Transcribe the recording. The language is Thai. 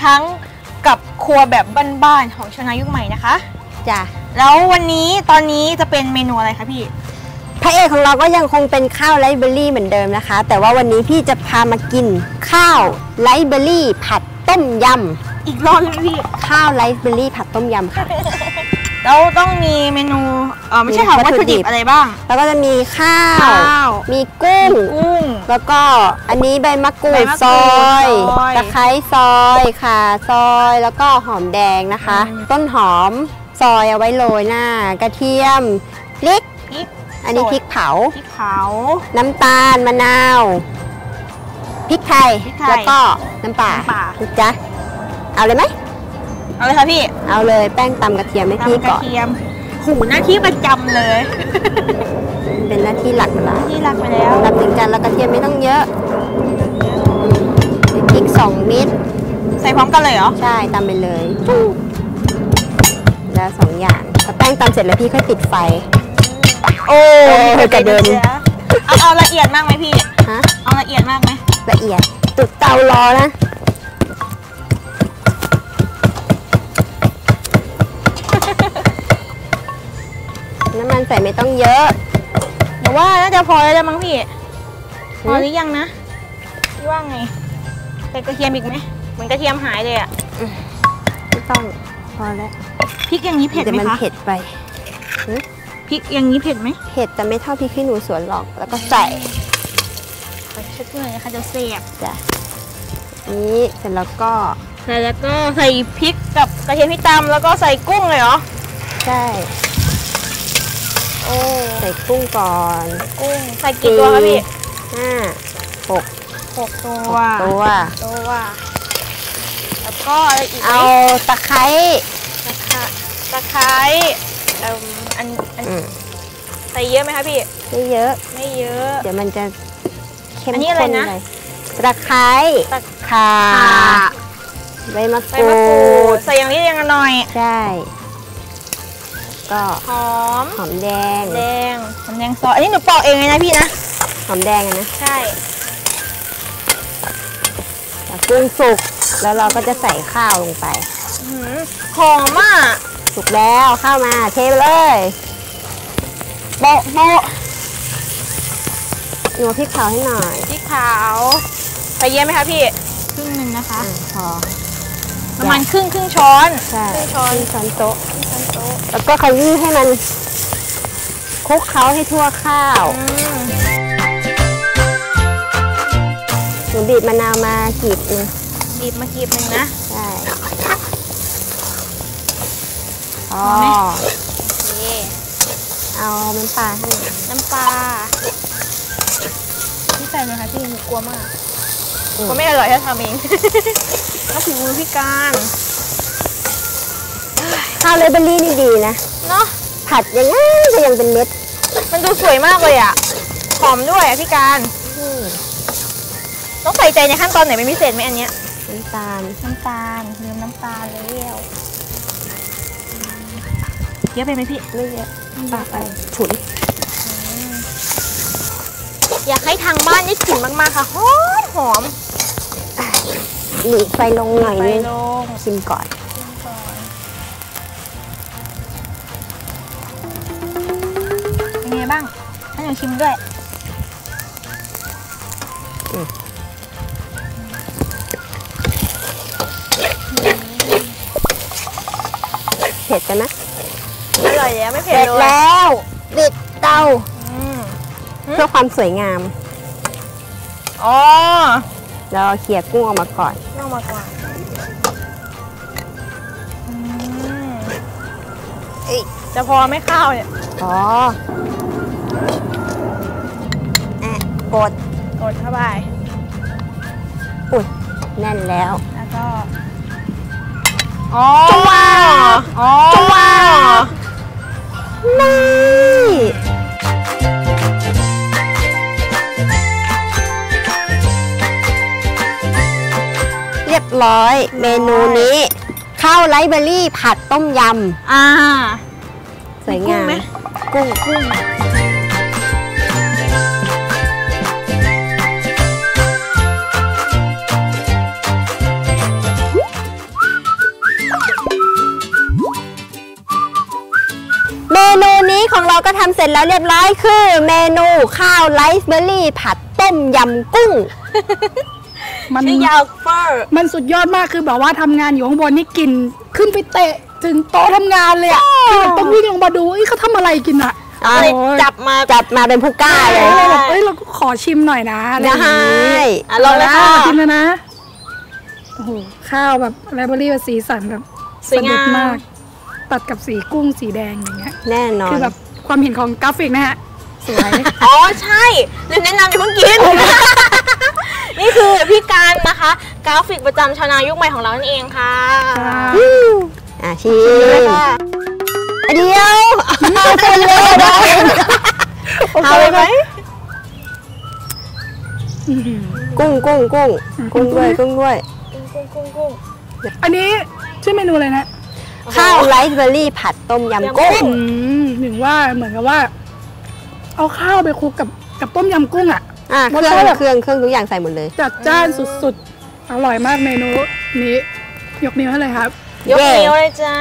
ครั้งกับครัวแบบบ้านๆของชาวนายุคใหม่นะคะ จ้ะแล้ววันนี้ตอนนี้จะเป็นเมนูอะไรคะพี่ พระเอกของเราก็ยังคงเป็นข้าวไรซ์เบอร์รี่เหมือนเดิมนะคะ แต่ว่าวันนี้พี่จะพามากินข้าวไรซ์เบอร์รี่ผัดต้มยอีกรอบเลยไหมพี่ำข้าวไรซ์เบอร์รี่ผัดต้มยำค่ะ แล้วต้องมีเมนูเออไม่ใช่ค่ะมีวัวัตตถุถุดิดิบบอะไรบ้าง แล้วก็จะมีข้าวข้าว มีกุ้ง กุ้ง แล้วก็อันนี้ใบมะกรูใบดมะกรูดซอยซอย ตะไคร้ซอยข่าซอย แล้วก็หอมแดงนะคะอืมต้นหอมซอยเอาไว้โรยหน้า กระเทียมพริกพริกอันนี้สดพริกเผา พริกเผา น้ำตาลมะนาวพริกไทยพริกไทยแล้วก็น้ำปลาน้ำปลานะจ๊ะเอาเลยไหม เอาเลยค่ะพี่เอาเลยแป้งตำกระเทียมให้พี่ตำกระก่อนเทียมหูหน้าที่ประจำเลยเป็นหน้าที่หลักแล้วที่รักไปแล้วสำหรับหนึ่งจานแล้วกระเทียมไม่ต้องเยอะพริกสองเม็ดใส่พร้อมกันเลยเหรอใช่ตำไปเลยแล้วสองอย่างพอแป้งตำเสร็จแล้วพี่ค่อยปิดไฟ โอ้ยกระเด็น เอาเอาละเอียดมากไหมพี่ ฮะเอาละเอียดมากไหมละเอียดจุดเตารอนะ น้ำมันใส่ไม่ต้องเยอะเดี๋ยวว่าน่าจะพอแล้วมั้งพี่พอหรือยังนะพี่ว่าไงใส่กระเทียมอีกไหมเหมือนกระเทียมหายเลยอะไม่ต้องพอแล้วพริกอย่างนี้เผ็ดดี๋ยวไหมมันคะเผ็ดไปพริกอย่างนี้เผ็ดไหมเผ็ดแต่ไม่เท่าพริกขี้หนูสวนหรอกแล้วก็ใส่ขอชุดหน่อยนะคะจะเสียบจ้ะนี้เสร็จแล้วก็ใส่แล้วก็ใส่พริกกับกระเทียมที่ตำแล้วก็ใส่กุ้งเลยเหรอใช่ โอ้ใส่กุ้งก่อนกุ้งใส่กี่ตัวคะพี่ห้าหกหกตัวตัวตัวแล้วก็อะไรอีกไหมเอาตะไคร้ตะไคร้ตะไคร้เอิ่มอันอันอืมใส่เยอะไหมคะพี่ไม่เยอะไม่เยอะ เดี๋ยวมันจะเข้มอันนี้อะไรข้นนะเลยตะไคร้ตะข่าข่าใบมะใส่กรูมะกรูดดใส่อย่างนี้อย่างละหน่อย ใช่ ก็หอมหอมแดงแดงหอมแดงซอยอันนี้หนูปอกเองเลยนะพี่นะหอมแดงอะนะใช่แล้วกุ้งสุกแล้วเราก็จะใส่ข้าวลงไปอื้อหือหอมอะสุกแล้วข้าวมาเทไปเลยโปะโปะหนูพริกเผาให้หน่อยพริกขาวใส่เยอะไหมคะพี่ครึ่งหนึ่งนะคะอะพอ ประมาณครึ่งครึ่งช้อนใช่ครึ่งช้อนครึ่งช้อนโต๊ะครึ่งช้อนโต๊ะแล้วก็ขยี้ให้มันคลุกเคล้าให้ทั่วข้าวอืมหนูบีบมะนาวมากีบหนึงบีบมากีบหนึ่งนะใช่อ๋อพอไหมโอเคเอาน้ำปลาให้หน่อยน้ำปลาพี่ใส่เลยค่ะพี่หนูกลัวมากอืม กลัวไม่อร่อยถ้าทำเองก็ฝีมือพี่การข้าวเลเบอรี่นี่ดีนะ เนาะผัดยังไงก็ยังเป็นเม็ด มันดูสวยมากเลยอะ หอมด้วยอะพี่การอืมต้องใส่ใจในขั้นตอนไหนเป็นพิเศษไหมอันเนี้ย น้ำตาล น้ำตาลลืมน้ำตาลแล้วเยอะไปไหมพี่ไม่เยอะปากไปฉุนอยากให้ทางบ้านได้กลิ่นมากๆค่ะ หอมหอม หลีกไฟลงหน่อยไปนึงลงชิมก่อนก่อน เป็นไงบ้างให้หนูชิมด้วยเผ็ดไปไหมอร่อยแล้วไม่เผ็ดเสร็จเลยแล้วปิดเตาอืมเพื่อความสวยงาม อ๋อ เราเขี่ยกุ้งออกมาก่อนนอกมาก่อนอืมเอ้ยจะพอไหม่ข้าวเนี่ย อ๋ออะกดกดเข้าไป อุ้ยแน่นแล้ว แล้วก็ อ๋อจังหว ร้อย เมนูนี้ข้าวไรเบอรี่ผัดต้มยอ่าสวยงาม กุ้งกุ้งเมนูนี้ของเราก็ทำเสร็จแล้วเรียบร้อยคือ เมนูข้าวไรซ์เบอร์รี่ผัดต้มยำกุ้ง มันชื่อยาวเฟอร์มันสุดยอดมากคือแบบว่าทำงานอยู่ข้างบนนี่กิน ขึ้นไปเตะถึงโต๊ะทำงานเลยอะคือแบบต้องวิ่งลงมาดูเอ้ยเขาทำอะไรกินอะอะเลยโอ้ยจับมาจัดมาเป็นผู้กล้าเลยเออแบบเอ้ยเราก็ขอชิมหน่อยนะอะไรอย่างได้นี้อะลองเลยค่ะกินแล้วนะโอ้โหข้าวแบบไรเบอรี่แบบสีสันแบบสวยงามสะดุดมาก ตัดกับสีกุ้งสีแดงอย่างเงี้ยแน่นอนคือแบบความเห็นของกราฟิกนะฮะสวยอ๋อใช่ลืมแนะนำอย่าเพิ่งกิน นี่คือพี่การนะคะ กราฟิกประจำชาวนายุคใหม่ของเรานั่นเองค่ะค่ะอะชิเลยมค่ะเดียวเอาไปเลยเอาเลยไหมกุ้งกุ้งกุ้งกุ้งด้วยกุ้งด้วยกุ้งกุ้งกุ้งกุ้งอันนี้ชื่อเมนูอะไรนะ ข้าวไรซ์เบอร์รี่ผัดต้มยำยำกุ้กุ้งงอืมถึงว่าเหมือนกับว่า เอาข้าวไปคลุกกับกับต้มยำกุ้งอะ อะเครื่องรสชาติแบบเครื่องเครื่องทุกอย่างใส่หมดเลย จัดจ้านสุดๆ อร่อยมากเมนูนี้ ยกนิ้วให้เลยครับ ยกเย้นิ้วเลยจ้า